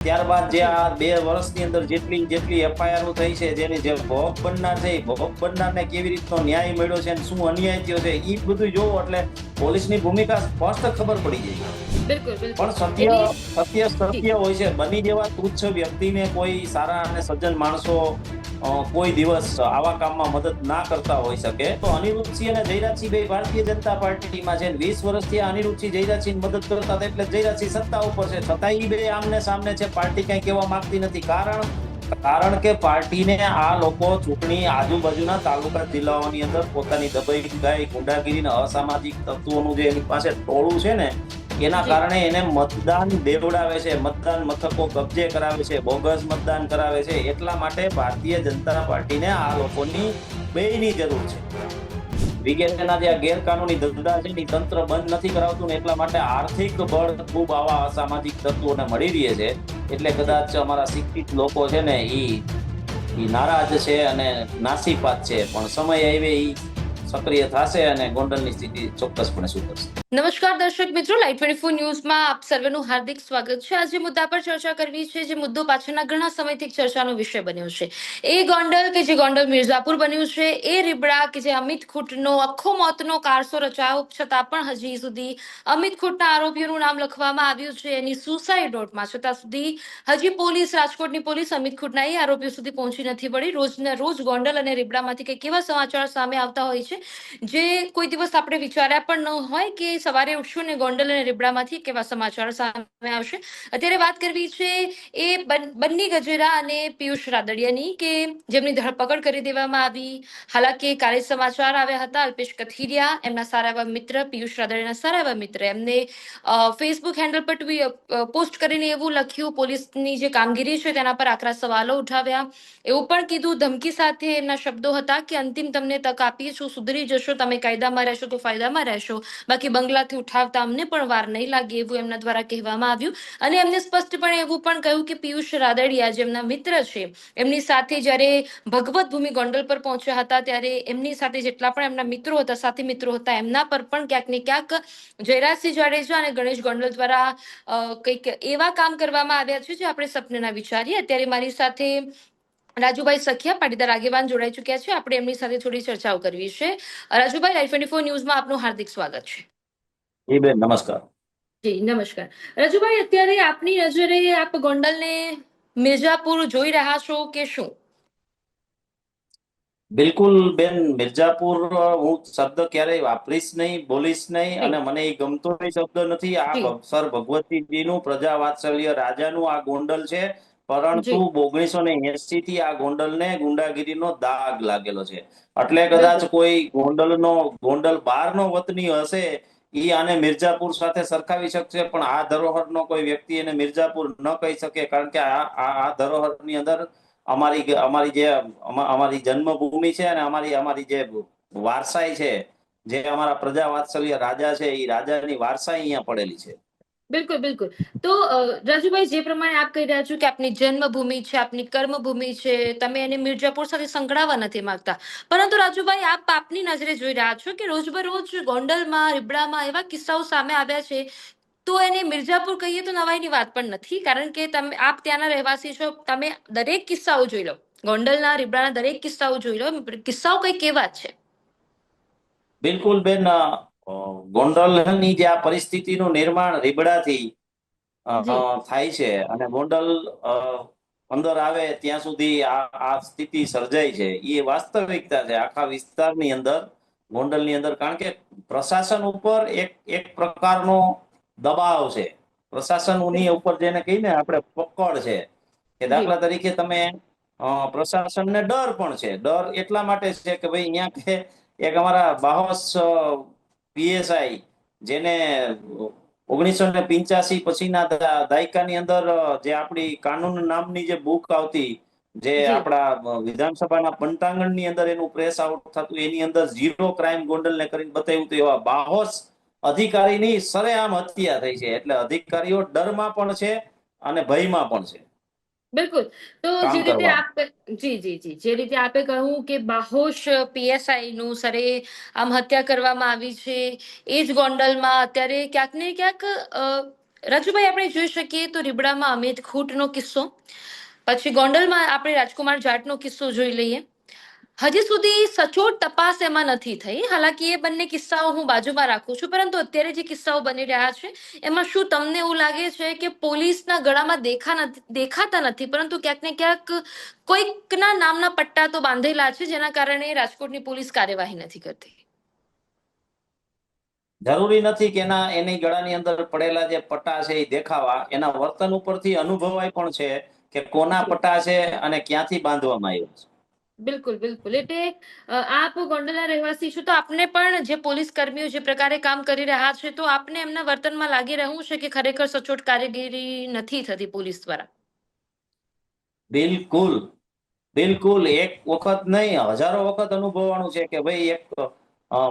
ત્યારબાદ જે આ બે વર્ષની અંદર જેટલી જેટલી એફઆઈઆર થઈ છે જેની જે ભોગ બનનાર છે એ ભોગ બનનારને કેવી રીતનો ન્યાય મળ્યો છે અને શું અન્યાય થયો છે એ બધું જોવો એટલે પોલીસની ભૂમિકા સ્પષ્ટ ખબર પડી જાય પણ સત્ય સત્ય સત્ય હોય છે. બની જેવા તુચ્છ વ્યક્તિને કોઈ સારા અને સજ્જન માણસો કોઈ દિવસ આવા કામમાં મદદ ના કરતા હોઈ શકે. તો અનિરુદ્ધસિંહ અને જયરાજસિંહ ભારતીય જનતા પાર્ટીમાં છે વીસ વર્ષથી અનિરુદ્ધસિંહ, જયરાજસિંહ મદદ કરતા હતા એટલે જયરાજસિંહ સત્તા ઉપર છે. છતાં એ બે આમને સામને છે, પાર્ટી કઈ કહેવા માંગતી નથી. કારણ કારણ કે પાર્ટીને આ લોકો ચૂંટણી આજુબાજુના તાલુકા જિલ્લાઓની અંદર પોતાની દબાઈ ગુંડાગીરી અને અસામાજિક તત્વોનું જે એની પાસે ટોળું છે ને એના કારણે એને મતદાન દેવડાવે છે, મતદાન મથકો કબજે કરાવે છે, બોગસ મતદાન કરાવે છે, એટલા માટે ભારતીય જનતા પાર્ટીને આ લોકોની બેયની જરૂર છે. વિગેરેના જે ગેરકાનૂની ધંધા છે એ તંત્ર બંધ નથી કરાવતું ને એટલા માટે આર્થિક બળ ખૂબ આવા અસામાજિક તત્વોને મળી રહે છે. એટલે કદાચ અમારા શિક્ષિત લોકો છે ને એ નારાજ છે અને નાસીપાત છે, પણ સમય આવે એ સક્રિય થશે અને ગોંડલની સ્થિતિ ચોક્કસપણે સુધરશે. નમસ્કાર દર્શક મિત્રો લાઈટ ટ્વેન્ટી ફોર ન્યૂઝમાં આપ સર્વેનું હાર્દિક સ્વાગત છે. આજે મુદ્દા પર ચર્ચા કરવી છે જે મુદ્દો પાછળના ઘણા સમયથી ચર્ચાનો વિષય બન્યો છે. એ ગોંડલ કે જે ગોંડલ મિર્ઝાપુર બન્યું છે, એ રીબડા કે જે અમિત ખૂટનો આખો મોતનો કારસો રચાયો છતાં પણ હજી સુધી અમિત ખૂટના આરોપીઓનું નામ લખવામાં આવ્યું છે. એની સુસાઇડ નોટમાં છતાં સુધી હજી પોલીસ, રાજકોટની પોલીસ અમિત ખૂટના એ આરોપીઓ સુધી પહોંચી નથી પડી રોજના રોજ ગોંડલ અને રીબડામાંથી કંઈક એવા સમાચાર સામે આવતા હોય છે, જે કોઈ દિવસ આપણે વિચાર્યા પણ ન હોય કે સવારે ઉઠશું ને ગોંડલ અને રીબડામાંથી કેવા સમાચાર સામે આવશે. અત્યારે વાત કરવી છે એ બન્ની ગજેરા અને પિયુષ રાદડિયાની કે જેમની ધરપકડ કરી દેવામાં આવી. હાલાકી કાલે સમાચાર આવ્યા હતા. અલ્પેશ કથિરિયા, એમના સારા એવા મિત્ર, પિયુષ રાદડિયાના સારા એવા મિત્ર. એમને ફેસબુક હેન્ડલ પર પોસ્ટ કરીને એવું લખ્યું, પોલીસની જે કામગીરી છે તેના પર આકરા સવાલો ઉઠાવ્યા. એવું પણ કીધું, ધમકી સાથે એમના શબ્દો હતા કે, અંતિમ તમને તક આપીએ છું. સુધરી જશો. તમે કાયદામાં રહેશો તો ફાયદામાં રહેશો. બાકી બંગલાથી ઉઠાવતા અમને પણ વાર નહીં લાગે એવું એમના દ્વારા કહેવામાં આવ્યું. અને એમને સ્પષ્ટપણે એવું પણ કહ્યું કે પિયુષ રાદડિયા જેમના મિત્ર છે, એમની સાથે જ્યારે ભગવત ભૂમિ ગોંડલ પર પહોંચ્યા હતા, ત્યારે એમની સાથે જેટલા પણ એમના મિત્રો હતા, સાથી મિત્રો હતા, એમના પર પણ ક્યાંક ને ક્યાંક જયરાજસિંહ જાડેજા અને ગણેશ ગોંડલ દ્વારા કંઈક એવા કામ કરવામાં આવ્યા છે, જે આપણે સપનેના વિચારીએ. અત્યારે મારી સાથે રાજુભાઈ સખિયા, પાટીદાર આગેવાન જોડાઈ ચુક્યા છે. આપણે એમની સાથે થોડી ચર્ચાઓ કરવી છે. રાજુભાઈ લાઈફ ટ્વેન્ટી ફોર ન્યૂઝમાં આપનું હાર્દિક સ્વાગત છે. એ બેન નમસ્કાર. જી નમસ્કાર. રજુભાઈ અત્યારે આપની નજરે આપ ગોંડલને મિર્જાપુર જોઈ રહ્યા છો કે શું? બિલકુલ બેન મિર્જાપુર હું શબ્દ ક્યારેય વાપરીશ નહીં બોલીશ નહીં અને મને એ ગમતો શબ્દ નથી. આ સર ભગવતીજીનું પ્રજા વાત્સલ્ય રાજાનું આ ગોંડલ છે. પરંતુ ઓગણીસો ને એસી થી આ ગોંડલને ગુંડાગીરીનો દાગ લાગેલો છે. એટલે કદાચ કોઈ ગોંડલનો ગોંડલ બહારનો વતની હશે ઈ આને મિર્જાપુર સાથે સરખાવી શકશે, પણ આ ધરોહરનો કોઈ વ્યક્તિ એને મિર્જાપુર ન કહી શકે, કારણ કે આ આ ધરોહરની અંદર અમારી અમારી જે, અમા- અમારી જન્મભૂમિ છે અને અમારી અમારી જે વારસાઈ છે, જે અમારા પ્રજા વાત્સલ્ય રાજા છે એ રાજાની વારસાઈ અહીંયા પડેલી છે. બિલકુલ બિલકુલ. તો રાજુભાઈ, જે પ્રમાણે આપ કહી રહ્યા છો કે આપની જન્મભૂમિ છે, આપની કર્મભૂમિ છે, તમે એને મિર્જાપુર સાથે સંકળાવા નથી માંગતા. પરંતુ રાજુભાઈ, આપ આપની નજરે જોઈ રહ્યા છો કે રોજબરોજ ગોંડલમાં, રીબડામાં એવા કિસ્સાઓ સામે આવ્યા છે. તો એને મિર્જાપુર કહીએ તો નવાઈની વાત પણ નથી, કારણ કે તમે, આપ ત્યાંના રહેવાસી છો, તમે દરેક કિસ્સાઓ જોઈ લો. ગોંડલના, રીબડાના દરેક કિસ્સાઓ જોઈ લો. કિસ્સાઓ કઈ કેવા છે? બિલકુલ, બેન ગોંડલની જે આ પરિસ્થિતિનું નિર્માણ રીબડાથી થાય છે અને ગોંડલ અંદર આવે ત્યાં સુધી આ આ સ્થિતિ સર્જાય છે. એ વાસ્તવિકતા છે. આખા વિસ્તારની અંદર ગોંડલની અંદર કારણ કે પ્રશાસન ઉપર એક એક પ્રકારનો દબાવ છે. પ્રશાસનની ઉપર જેને કહીને આપણે પકડ છે. કે દાખલા તરીકે તમે પ્રશાસનને ડર પણ છે. ડર એટલા માટે છે કે ભાઈ અહીંયા કે એક અમારા બાહોશ પીએસઆઈ જેને ઓગણીસો ને પિંચાસી પછીના દાયકાની અંદર જે આપણી કાનૂન નામની જે બુક આવતી જે આપણા વિધાનસભાના વિધાનસભાના પંટાંગણની અંદર એનું પ્રેસ આઉટ થતું એની અંદર ઝીરો ક્રાઇમ ગોંડલને કરીને બતાવ્યું હતું એવા બાહોશ અધિકારીની સરેઆમ હત્યા થઈ છે. એટલે અધિકારીઓ ડરમાં પણ છે અને ભયમાં પણ છે. બિલકુલ. તો જે રીતે આપ જી જી જી. જે રીતે આપે કહ્યું કે બાહોશ પીએસઆઈ નું સરે આમ હત્યા કરવામાં આવી છે એ જ ગોંડલમાં અત્યારે ક્યાંક ને ક્યાંક રાજુભાઈ આપણે જોઈ શકીએ તો રીબડામાં અમિત ખૂટનો કિસ્સો પછી ગોંડલમાં આપણે રાજકુમાર જાટનો કિસ્સો જોઈ લઈએ. હજી સુધી સચોટ તપાસ એમાં નથી થઈ. હાલાકી એ બંને કિસ્સાઓ હું બાજુમાં રાખું છું, પરંતુ અત્યારે જે કિસ્સાઓ બની રહ્યા છે, એમાં શું તમને એવું લાગે છે કે પોલીસના ગળામાં દેખા નથી, દેખાતા નથી? પરંતુ ક્યાંક ને ક્યાંક કોઈકના નામના પટ્ટા તો બાંધેલા છે, જેના કારણે રાજકોટની પોલીસ કાર્યવાહી નથી કરતી. જરૂરી નથી કે એના, એની ગળાની અંદર પડેલા જે પટ્ટા છે એ દેખાવા. એના વર્તન ઉપરથી અનુભવાય પણ છે કે કોના પટ્ટા છે અને ક્યાંથી બાંધવામાં આવ્યા છે. બિલકુલ બિલકુલ. એટલે આપ ગોંડલના રહેવાસી છો, તો આપને પણ જે પોલીસ કર્મીઓ જે પ્રકારે કામ કરી રહ્યા છે, તો આપને એમના વર્તનમાં લાગી રહ્યું છે કે ખરેખર સચોટ કામગીરી નથી થતી પોલીસ દ્વારા? બિલકુલ. બિલકુલ. એક વખત નહીં, હજારો વખત અનુભવવાનું છે કે ભાઈ એક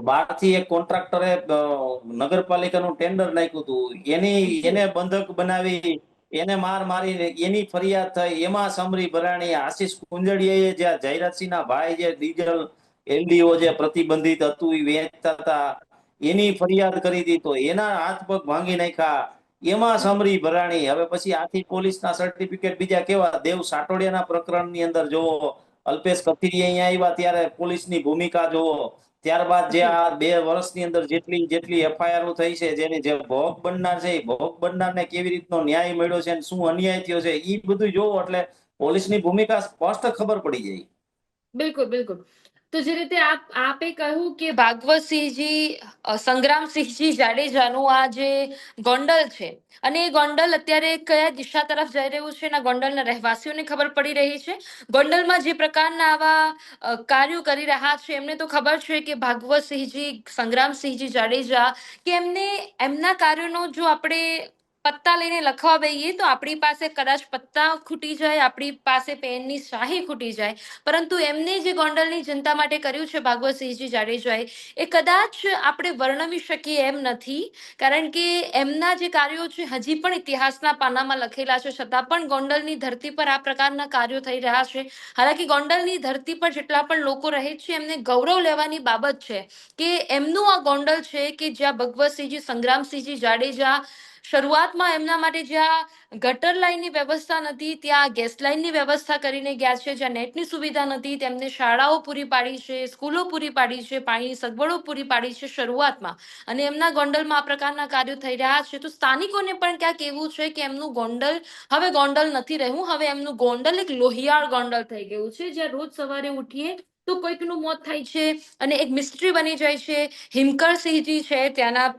બહારથી એક કોન્ટ્રાક્ટરે નગરપાલિકાનું ટેન્ડર નાખ્યું હતું. એની, એને બંધક બનાવી એને માર મારી એની ફરિયાદ થઈ. એમાં સમરી ભરાણી આશીષ કુંજડિયાએ જે જયરાજસિંહના ભાઈ જે ડીઝલ એલડીઓ જે પ્રતિબંધિત હતું એ વેચતા હતા, એની ફરિયાદ કરી હતી. તો એના હાથ પગ ભાંગી નાખ્યા. એમાં સમરી ભરાણી. હવે પછી આથી પોલીસના સર્ટિફિકેટ બીજા કેવા? દેવ સાટોડિયાના પ્રકરણની અંદર જોવો અલ્પેશ કથિરી અહીંયા આવ્યા ત્યારે પોલીસની ભૂમિકા જોવો ત્યારબાદ જે આ બે વર્ષની અંદર જેટલી જેટલી એફઆઈઆર થઈ છે જેની જે ભોગ બનનાર છે એ ભોગ બનનારને કેવી રીતનો ન્યાય મળ્યો છે અને શું અન્યાય થયો છે એ બધું જોવો એટલે પોલીસની ભૂમિકા સ્પષ્ટ ખબર પડી જાય. બિલકુલ બિલકુલ. તો જે રીતે આપ, આપે કહ્યું કે ભાગવતસિંહજી સંગ્રામસિંહજી જાડેજાનું આ જે ગોંડલ છે, અને એ ગોંડલ અત્યારે કયા દિશા તરફ જઈ રહ્યું છે એના ગોંડલના રહેવાસીઓને ખબર પડી રહી છે. ગોંડલમાં જે પ્રકારના આવા કાર્યો કરી રહ્યા છે એમને તો ખબર છે કે ભાગવતસિંહજી, સંગ્રામસિંહજી જાડેજા, કે એમને, એમના કાર્યોનો જો આપણે પત્તા લઈને લખવા બેહીએ તો આપણી પાસે કદાચ પત્તા ખૂટી જાય, આપણી પાસે પેનની શાહી ખૂટી જાય. પરંતુ એમને જે ગોંડલની જનતા માટે કર્યું છે ભાગવતસિંહજી જાડેજાએ, એ કદાચ આપણે વર્ણવી શકીએ એમ નથી. કારણ કે એમના જે કાર્યો છે, હજી પણ ઇતિહાસના પાનામાં લખેલા છે. છતાં પણ ગોંડલની ધરતી પર આ પ્રકારના કાર્યો થઈ રહ્યા છે. હાલાકી ગોંડલની ધરતી પર જેટલા પણ લોકો રહે છે, એમને ગૌરવ લેવાની બાબત છે કે એમનું આ ગોંડલ છે કે જ્યાં ભગવતસિંહજી સંગ્રામસિંહજી જાડેજા શરૂઆતમાં એમના માટે જ્યાં ગટર લાઇનની વ્યવસ્થા નથી ત્યાં ગેસ લાઇનની વ્યવસ્થા કરીને ગયા છે, જ્યાં નેટની સુવિધા નથી તેમને શાળાઓ પૂરી પાડી છે, સ્કૂલો પૂરી પાડી છે, પાણીની સગવડો પૂરી પાડી છે શરૂઆતમાં. અને એમના ગોંડલમાં આ પ્રકારના કાર્યો થઈ રહ્યા છે. તો સ્થાનિકોને પણ ક્યાંક એવું છે કે એમનું ગોંડલ, હવે ગોંડલ નથી રહ્યું, હવે એમનું ગોંડલ એક લોહિયાળ ગોંડલ થઈ ગયું છે. જ્યાં રોજ સવારે ઉઠીએ તો કોઈકનું મોત થાય છે અને એક મિસ્ટ્રી બની જાય છે. હિમકરસિંહજી છે, ત્યાંના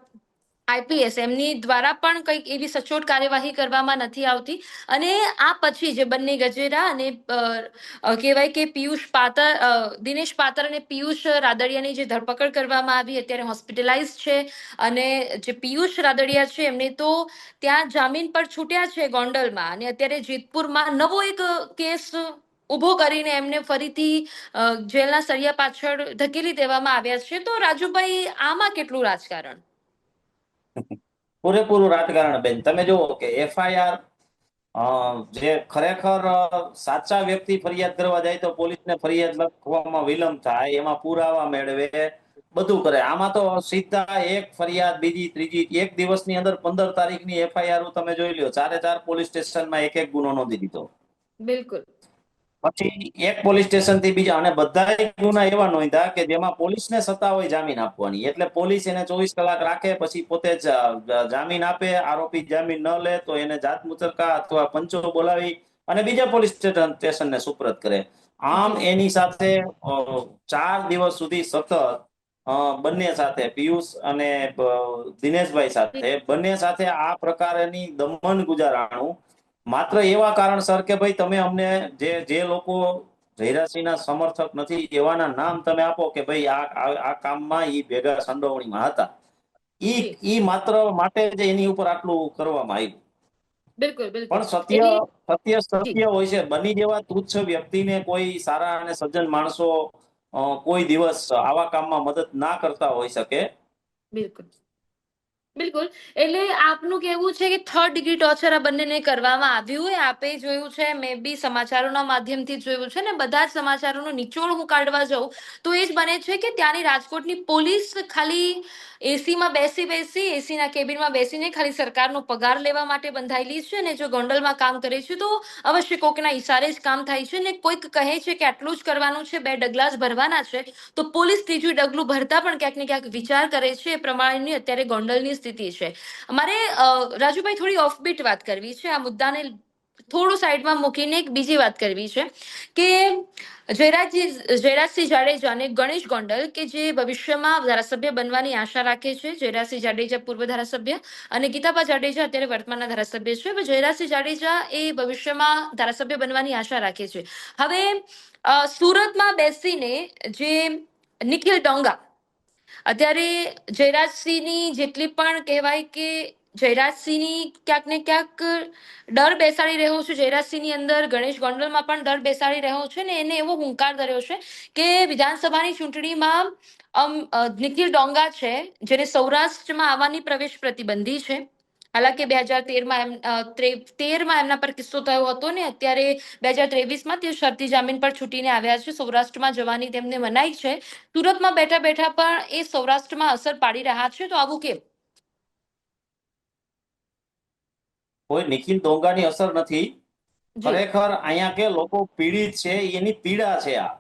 આઈપીએસ, એમની દ્વારા પણ કંઈક એવી સચોટ કાર્યવાહી કરવામાં નથી આવતી. અને આ પછી જે બંને ગજેરા અને કહેવાય કે પિયુષ પાતર દિનેશ પાતર અને પિયુષ રાદડિયાની જે ધરપકડ કરવામાં આવી, અત્યારે હોસ્પિટલાઇઝ છે. અને જે પિયુષ રાદડિયા છે, એમને તો ત્યાં જામીન પર છૂટ્યા છે ગોંડલમાં. અને અત્યારે જેતપુરમાં નવો એક કેસ ઊભો કરીને એમને ફરીથી જેલના સળિયા પાછળ ધકેલી દેવામાં આવ્યા છે. તો રાજુભાઈ, આમાં કેટલું રાજકારણ? પૂરેપૂરું રાજકારણ બેન. તમે જુઓ કે એફઆઈઆર જે ખરેખર સાચા વ્યક્તિ ફરિયાદ કરવા જાય તો પોલીસને ફરિયાદ લખવામાં વિલંબ થાય, એમાં પુરાવા મેળવે, બધું કરે. આમાં તો સીધા એક ફરિયાદ, બીજી, ત્રીજી, એક દિવસની અંદર પંદર તારીખની એફઆઈઆર તમે જોઈ લ્યો. ચારે ચાર પોલીસ સ્ટેશનમાં એક એક ગુનો નોંધી દીધો બિલકુલ. પછી એક પોલીસ સ્ટેશનથી બીજા, અને બધા ગુના એવા નોંધ્યા કે જેમાં પોલીસને સત્તા હોય જામીન આપવાની. એટલે પોલીસ એને ચોવીસ કલાક રાખે, પછી પોતે જ જામીન આપે, આરોપી જામીન ન લે તો એને જાત મુચરકા અથવા પંચો બોલાવી અને બીજા પોલીસ સ્ટેશન, સ્ટેશનને સુપ્રત કરે. આમ એની સાથે ચાર દિવસ સુધી સતત બંને સાથે, પિયુષ અને દિનેશભાઈ સાથે, બંને સાથે આ પ્રકારની દમન ગુજારાણું માત્ર એવા કારણસર કે ભાઈ તમે અમને જે જે લોકો જયરાસિંહના સમર્થક નથી એવાના નામ તમે આપો કે ભાઈ આ કામમાં એ ભેગા સંડોવણીમાં હતા. ઈ ઈ માત્ર માટે જ એની ઉપર આટલું કરવામાં આવ્યું. બિલકુલ બિલકુલ. પણ સત્ય સત્ય સત્ય હોય છે. બની જેવા તુચ્છ વ્યક્તિને કોઈ સારા અને સજ્જન માણસો કોઈ દિવસ આવા કામમાં મદદ ના કરતા હોઈ શકે. બિલકુલ. બિલકુલ. એટલે આપનું કહેવું છે કે થર્ડ ડિગ્રી ટોર્ચર આ બંનેને કરવામાં આવ્યું હોય. આપે જોયું છે, મે બી સમાચારોના માધ્યમથી જોયું છે ને બધા જ સમાચારોનો નિચોડ હું કાઢવા જાઉં, તો એ જ બને છે કે ત્યાંની રાજકોટની પોલીસ ખાલી એસીમાં બેસી બેસી, એસીના કેબિનમાં બેસીને ખાલી સરકારનો પગાર લેવા માટે બંધાયેલી છે ને જો ગોંડલમાં કામ કરે છે, તો અવશ્ય કોકના ઈશારે જ કામ થાય છે ને કોઈક કહે છે કે આટલું જ કરવાનું છે, બે ડગલા જ ભરવાના છે, તો પોલીસ ત્રીજું ડગલું ભરતા પણ ક્યાંક ને ક્યાંક વિચાર કરે છે. એ પ્રમાણેની અત્યારે ગોંડલની સ્થિતિ છે. મારે અ, રાજુભાઈ થોડી ઓફબીટ વાત કરવી છે. આ મુદ્દાને થોડું સાઈડમાં મૂકીને એક બીજી વાત કરવી છે કે જયરાજજી જયરાજસિંહ જાડેજા અને ગણેશ ગોંડલ કે જે ભવિષ્યમાં ધારાસભ્ય બનવાની આશા રાખે છે. જયરાજસિંહ જાડેજા પૂર્વ ધારાસભ્ય અને ગીતાબા જાડેજા અત્યારે વર્તમાનના ધારાસભ્ય છે. જયરાજસિંહ જાડેજા એ ભવિષ્યમાં ધારાસભ્ય બનવાની આશા રાખે છે. હવે સુરતમાં બેસીને જે નિખિલ ડોંગા અત્યારે જયરાજસિંહની જેટલી પણ કહેવાય કે જયરાજસિંહની ક્યાંક ને ક્યાંક ડર બેસાડી રહ્યો છે. જયરાજસિંહની અંદર ગણેશ ગોંડલમાં પણ ડર બેસાડી રહ્યો છે ને એને એવો હુંકાર ધર્યો છે કે વિધાનસભાની ચૂંટણીમાં નિખિલ ડોંગા છે, જેને સૌરાષ્ટ્રમાં આવવાની પ્રવેશ પ્રતિબંધી છે. હાલાકી બે હજાર તેરમાં એમ તેરમાં એમના પર કિસ્સો થયો હતો ને અત્યારે બે હજાર ત્રેવીસમાં તે શરતી જામીન પર છૂટીને આવ્યા છે. સૌરાષ્ટ્રમાં જવાની તેમને મનાઈ છે. સુરતમાં બેઠા બેઠા પણ એ સૌરાષ્ટ્રમાં અસર પાડી રહ્યા છે. તો આવું કેમ? કોઈ નિખિલ ડોંગાની અસર નથી. ખરેખર અહીંયા કે લોકો પીડિત છે એની પીડા છે આ.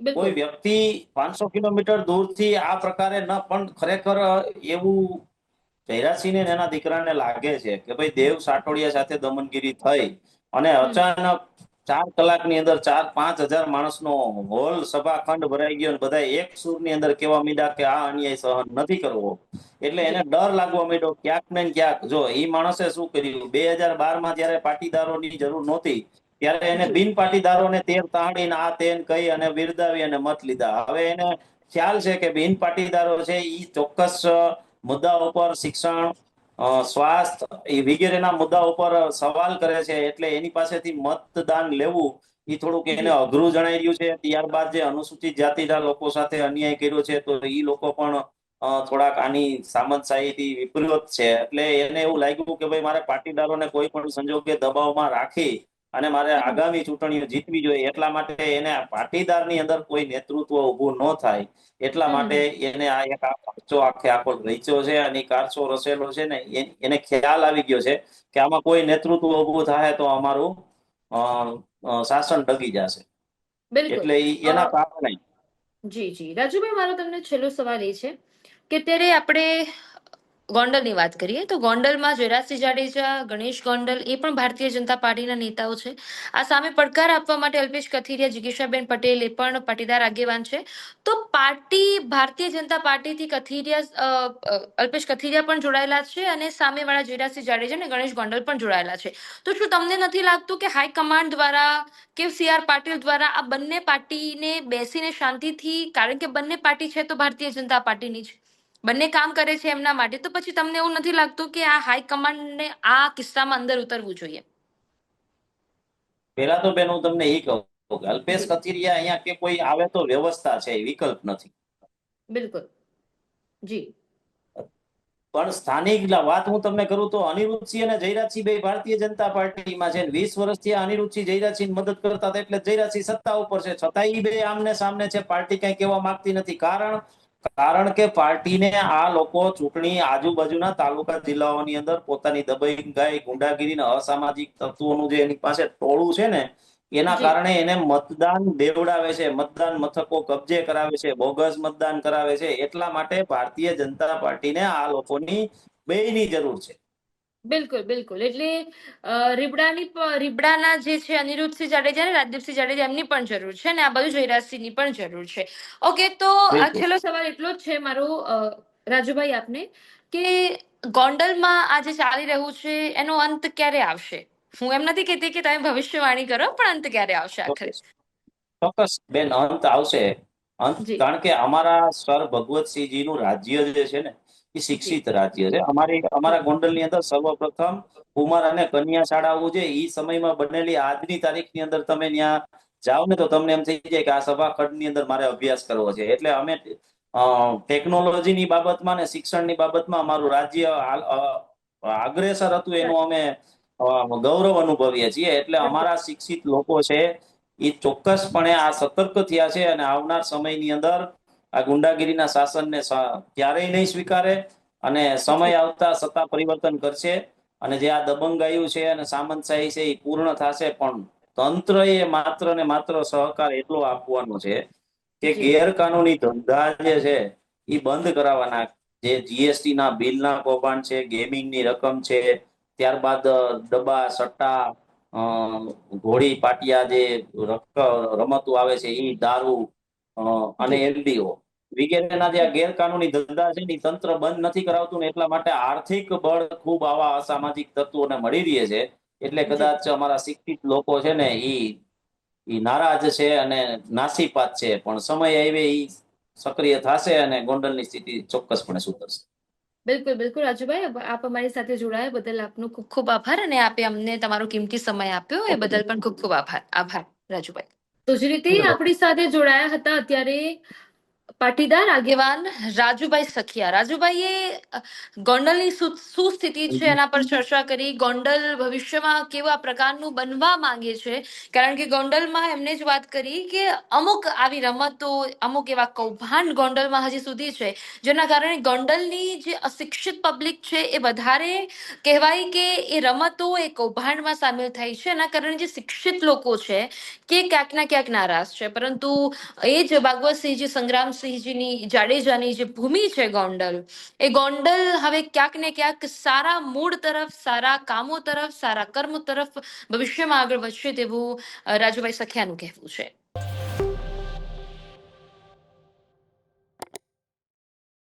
કોઈ વ્યક્તિ પાંચસો કિલોમીટર દૂરથી આ પ્રકારે ન પણ ખરેખર એવું જયરાજસિંહને ને એના દીકરાને લાગે છે કે ભાઈ દેવ સાટોડિયા સાથે દમનગીરી થઈ અને અચાનક ચાર કલાકની અંદર ચાર પાંચ હજાર માણસનો હોલ સભાખંડ ભરાઈ ગયો બધા એક સૂરની અંદર કેવા મીડા કે આ અન્યાય સહન નથી કરવો. એટલે એને ડર લાગવા માંડ્યો ક્યાંક ને ક્યાંક. જો એ માણસે શું કર્યું? બે હજાર બારમાં જયારે પાટીદારોની જરૂર નહોતી ત્યારે એને. બિન પાટીદારોને તેર તાણીને આ તેન કહી અને બિરદાવી અને મત લીધા. હવે એને ખ્યાલ છે કે બિન પાટીદારો છે એ ચોક્કસ મુદ્દાઓ પર શિક્ષણ સ્વાસ્થ્ય એ વગેરેના મુદ્દા ઉપર સવાલ કરે છે એટલે એની પાસેથી મતદાન લેવું એ થોડુંક એને અઘરું જણાઈ રહ્યું છે. ત્યારબાદ જે અનુસૂચિત જાતિના લોકો સાથે અન્યાય કર્યો છે તો એ લોકો પણ થોડાક આની સામંતશાહીથી વિપરીત છે. એટલે એને એવું લાગ્યું કે ભાઈ મારે પાટીદારોને કોઈ પણ સંજોગે દબાવમાં રાખી અને મારે આગામી ચૂંટણીઓ જીતવી જોઈએ એટલા માટે એને પાટીદારની અંદર કોઈ નેતૃત્વ ઉભું ન થાય એટલા માટે એને આ એક આ કારચો આખે આખો રચ્યો છે અને ઈ કારચો રચેલો છે ને એને ખ્યાલ આવી ગયો છે કે આમાં કોઈ નેતૃત્વ ઊભું થાય તો અમારું શાસન ડગી જશે. એટલે એના કારણે. જી જી. રાજુભાઈ મારો તમને છેલ્લો સવાલ એ છે કે ત્યારે આપણે ગોંડલની વાત કરીએ તો ગોંડલમાં જયરાજસિંહ જાડેજા, ગણેશ ગોંડલ એ પણ ભારતીય જનતા પાર્ટીના નેતાઓ છે. આ સામે પડકાર આપવા માટે અલ્પેશ કથિરિયા, જિગીશાબેન પટેલ એ પણ પાટીદાર આગેવાન છે. તો પાર્ટી, ભારતીય જનતા પાર્ટીથી કથિરિયા અલ્પેશ કથિરિયા પણ જોડાયેલા છે અને સામેવાળા જયરાજસિંહ જાડેજા અને ગણેશ ગોંડલ પણ જોડાયેલા છે. તો શું તમને નથી લાગતું કે હાઈકમાન્ડ દ્વારા, કે સી આર પાટીલ દ્વારા આ બંને પાર્ટીને બેસીને શાંતિથી, કારણ કે બંને પાર્ટી છે તો ભારતીય જનતા પાર્ટીની જ? બંને કામ કરે છે એમના માટે તો પછી તમને એવું નથી લાગતું કે આ હાઈકમાન્ડને આ કિસ્સામાં અંદર ઉતરવું જોઈએ? પેલા તો બેન હું તમને એ કહું અલ્પેશ કથિરિયા અહીંયા કે કોઈ આવે તો વ્યવસ્થા છે વિકલ્પ નથી. બિલકુલ. જી. પણ સ્થાનિક વાત હું તમને કરું તો અનિરુદ્ધસિંહ અને જયરાજસિંહ બે ભારતીય જનતા પાર્ટીમાં છે વીસ વર્ષથી અનિરુદ્ધસિંહ જયરાજસિંહ મદદ કરતા હતા એટલે જયરાજસિંહ સત્તા ઉપર છે. છતાંય એ બે આમને સામને છે પાર્ટી કઈ કહેવા માંગતી નથી. કારણ કારણ કે પાર્ટીને આ લોકો ચૂંટણી આજુબાજુના તાલુકા જિલ્લાઓની અંદર પોતાની દબાઈ ગુંડાગીરી ને અસામાજિક તત્વોનું જે એની પાસે ટોળું છે ને એના કારણે એને મતદાન દેવડાવે છે મતદાન મથકો કબજે કરાવે છે બોગસ મતદાન કરાવે છે એટલા માટે ભારતીય જનતા પાર્ટીને આ લોકોની બેની જરૂર છે. બિલકુલ બિલકુલ. એટલે રીબડાની રીબડાના જે છે અનિરુદ્ધસિંહ જાડેજા અને રાજદીપસિંહ જાડેજા એમની પણ જરૂર છે અને આ બાજુ જયરાજસિંહની પણ જરૂર છે. ઓકે તો આ છેલ્લો સવાલ એટલો જ છે મારો રાજુભાઈ આપને કે ગોંડલમાં આ જે ચાલી રહ્યું છે એનો અંત ક્યારે આવશે? હું એમ નથી કહેતી કે તમે ભવિષ્યવાણી કરો પણ અંત ક્યારે આવશે આખરે? ચોક્કસ. બેન અંત આવશે. અંત કારણ કે અમારા સર ભગવતસિંહજી નું રાજ્ય જે છે ને શિક્ષિત રાજ્ય છે અમારી, અમારા ગોંડલની અંદર સર્વપ્રથમ કુમાર અને કન્યા શાળાઓ છે એ સમયમાં બનેલી આજની તારીખની અંદર તમે ત્યાં જાઓ ને તો તમને એમ થઈ જાય કે આ સભાખંડની અંદર મારે અભ્યાસ કરવો છે. એટલે અમે ટેકનોલોજીની બાબતમાં ને શિક્ષણની બાબતમાં અમારું રાજ્ય અગ્રેસર હતું એનું અમે ગૌરવ અનુભવીએ છીએ. એટલે અમારા શિક્ષિત લોકો છે એ ચોક્કસપણે આ સતર્ક થયા છે અને આવનાર સમયની અંદર આ ગુંડાગીરીના શાસનને ક્યારેય નહીં સ્વીકારે અને સમય આવતા સત્તા પરિવર્તન કરશે અને જે આ દબંગાયું છે અને સામંતશાહી છે એ પૂર્ણ થશે પણ તંત્રએ માત્ર ને માત્ર સહકાર એટલો આપવાનો છે કે ગેરકાનૂની ધંધા જે છે એ બંધ કરાવવાના. જે જીએસટી ના બિલના કૌભાંડ છે ગેમિંગની રકમ છે ત્યારબાદ ડબ્બા દબા સટ્ટા ઘોડી પાટિયા જે રમતો આવે છે એ દારૂ અને એલડીઓ. વગેરેના જે આ ગેરકાનૂની ધંધા છે ને તંત્ર બંધ નથી કરાવતું ને એટલા માટે આર્થિક બળ ખૂબ આવા અસામાજિક તત્વોને મળી રહે છે. એટલે કદાચ અમારા શિક્ષિત લોકો છે ને ઈ ઈ નારાજ છે અને નાસીપાત છે. પણ સમય આવે ઈ સક્રિય થશે અને ગોંડલની સ્થિતિ ચોક્કસપણે સુધરશે. બિલકુલ બિલકુલ રાજુભાઈ. આપ અમારી સાથે જોડાયા. બદલ આપનો ખૂબ ખૂબ આભાર અને આપે અમને તમારો કિંમતી સમય આપ્યો. એ બદલ પણ ખૂબ ખૂબ આભાર. આભાર રાજુભાઈ. તો જ રીતે આપણી સાથે જોડાયા હતા અત્યારે પાટીદાર આગેવાન રાજુભાઈ સખિયા. રાજુભાઈએ એ ગોંડલની શું સ્થિતિ છે એના પર ચર્ચા કરી. ગોંડલ ભવિષ્યમાં કેવા પ્રકારનું બનવા માંગે છે? કારણ કે ગોંડલમાં એમને જ વાત કરી કે અમુક આવી રમતો, અમુક એવા કૌભાંડ ગોંડલમાં હજી સુધી છે, જેના કારણે ગોંડલની જે અશિક્ષિત પબ્લિક છે એ વધારે કહેવાય કે એ રમતો, એ કૌભાંડમાં સામેલ થાય છે. એના કારણે જે શિક્ષિત લોકો છે, કે ક્યાંક ના ક્યાંક નારાજ છે. પરંતુ એ જ ભાગવતસિંહજી સંગ્રામસિંહજીની જાડેજાની જે ભૂમિ છે ગોંડલ, એ ગોંડલ હવે ક્યાંક ને ક્યાંક સારા મૂળ તરફ, સારા કામો તરફ, સારા કર્મ તરફ ભવિષ્યમાં આગળ વધશે તેવું રાજુભાઈ સખિયાનું કહેવું છે.